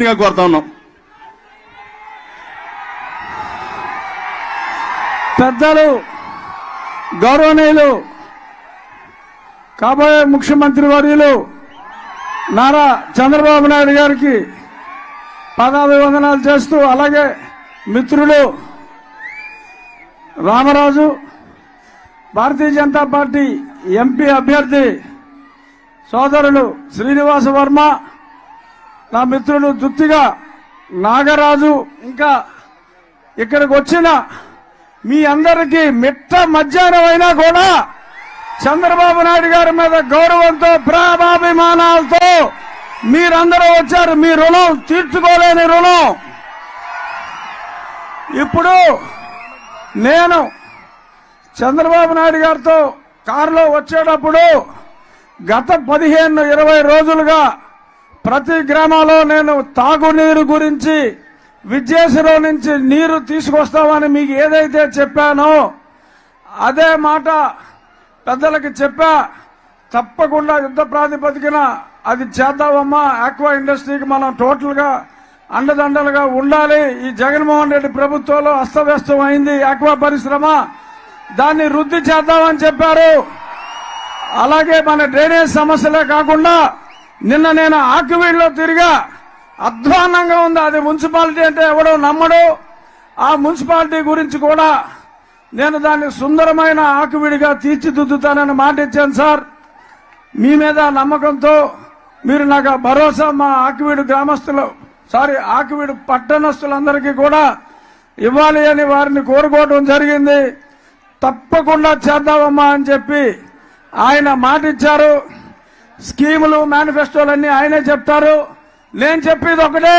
గా కోరుతా ఉన్నాం. పెద్దలు గౌరవనీయులు కాబోయే ముఖ్యమంత్రి వర్యులు నారా చంద్రబాబు నాయుడు గారికి పదాభివందనాలు చేస్తూ అలాగే మిత్రులు రామరాజు భారతీయ జనతా పార్టీ ఎంపీ అభ్యర్థి సోదరులు శ్రీనివాస వర్మ నా మిత్రుడు దుత్తిగా నాగరాజు ఇంకా ఇక్కడికి వచ్చిన మీ అందరికీ మిట్ట మధ్యాహ్నం అయినా కూడా చంద్రబాబు నాయుడు గారి మీద గౌరవంతో ప్రేమాభిమానాలతో మీరందరూ వచ్చారు. మీ రుణం తీర్చుకోలేని రుణం. ఇప్పుడు నేను చంద్రబాబు నాయుడు గారితో కారులో వచ్చేటప్పుడు గత పదిహేను ఇరవై రోజులుగా ప్రతి గ్రామంలో నేను తాగునీరు గురించి విద్యేశ్వరం నుంచి నీరు తీసుకొస్తామని మీకు ఏదైతే చెప్పానో అదే మాట పెద్దలకి చెప్పా. తప్పకుండా యుద్ధ ప్రాతిపదికన అది చేద్దామమ్మా. ఆక్వా ఇండస్ట్రీకి మనం టోటల్గా అండదండలుగా ఉండాలి. ఈ జగన్మోహన్ రెడ్డి ప్రభుత్వంలో అస్తవ్యస్తం అయింది ఆక్వా పరిశ్రమ. దాన్ని వృద్ధి చేద్దామని చెప్పారు. అలాగే మన డ్రైనేజ్ సమస్యలే కాకుండా నిన్న నేను ఆకివీడులో తిరిగా అధ్వానంగా ఉంది. అది మున్సిపాలిటీ అంటే ఎవడో నమ్మడు. ఆ మున్సిపాలిటీ గురించి కూడా నేను దాన్ని సుందరమైన ఆకువిడిగా తీర్చిదిద్దుతానని మాట ఇచ్చాను సార్. మీ మీద నమ్మకంతో మీరు నాకు భరోసా మా ఆకువీడు గ్రామస్తులు సారీ ఆకువీడు పట్టణస్తులందరికీ కూడా ఇవ్వాలి అని వారిని కోరుకోవడం జరిగింది. తప్పకుండా చేద్దామమ్మా అని చెప్పి ఆయన మాట ఇచ్చారు స్కీములు మేనిఫెస్టోలన్నీ ఆయనే చెప్తారు. నేను చెప్పేది ఒకటే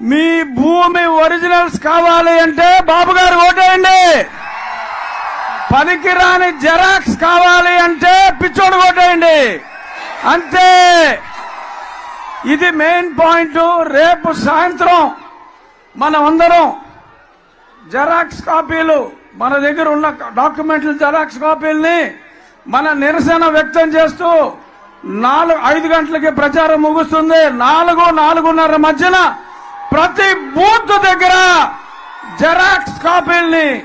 మీ భూమి ఒరిజినల్స్ కావాలి అంటే బాబు గారు ఓటేయండి. పనికిరాని జెరాక్స్ కావాలి అంటే పిచ్చోడు కొట్టేయండి అంతే. ఇది మెయిన్ పాయింట్ రేపు సాయంత్రం మనం అందరం జెరాక్స్ కాపీలు మన దగ్గర ఉన్న డాక్యుమెంట్లు జెరాక్స్ కాపీల్ని మన నిరసన వ్యక్తం చేస్తూ నాలుగు ఐదు గంటలకి ప్రచారం ముగుస్తుంది. నాలుగు నాలుగున్నర మధ్యన ప్రతి బూత్ దగ్గర జెరాక్స్ కాపీల్ని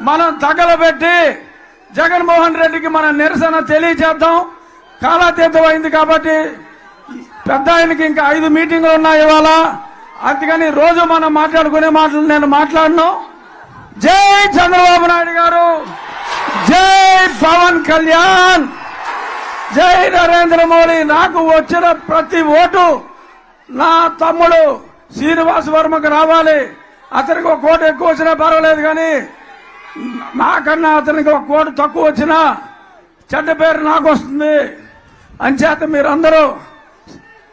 మనం తగలబెట్టి జగన్మోహన్ రెడ్డికి మన నిరసన తెలియజేద్దాం. కాలాతీతం అయింది కాబట్టి పెద్ద ఆయనకి ఇంకా ఐదు మీటింగ్లు ఉన్నాయి ఇవాళ. అందుకని రోజు మనం మాట్లాడుకునే మాటలు నేను మాట్లాడను. జై చంద్రబాబు నాయుడు గారు. జై పవన్ కళ్యాణ్. జై నరేంద్ర మోడీ. నాకు వచ్చిన ప్రతి ఓటు నా తమ్ముడు శ్రీనివాస్ వర్మకు రావాలి. అతనికి ఒక కోటు ఎక్కువ వచ్చినా పర్వాలేదు కానీ నాకన్నా అతనికి ఒక కోటు తక్కువ వచ్చినా చెడ్డ పేరు నాకు వస్తుంది. అంచేత మీరందరూ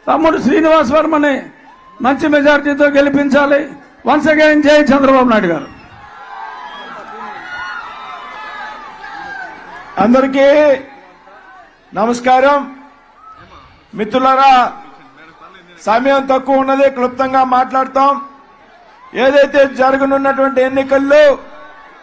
తమ్ముడు శ్రీనివాస్ వర్మని మంచి మెజారిటీతో గెలిపించాలి. వన్స్ అగైన్ జై చంద్రబాబు నాయుడు గారు. అందరికీ నమస్కారం. మిత్రులరా సమయం తక్కువ ఉన్నది క్లుప్తంగా మాట్లాడతాం. ఏదైతే జరగనున్నటువంటి ఎన్నికల్లో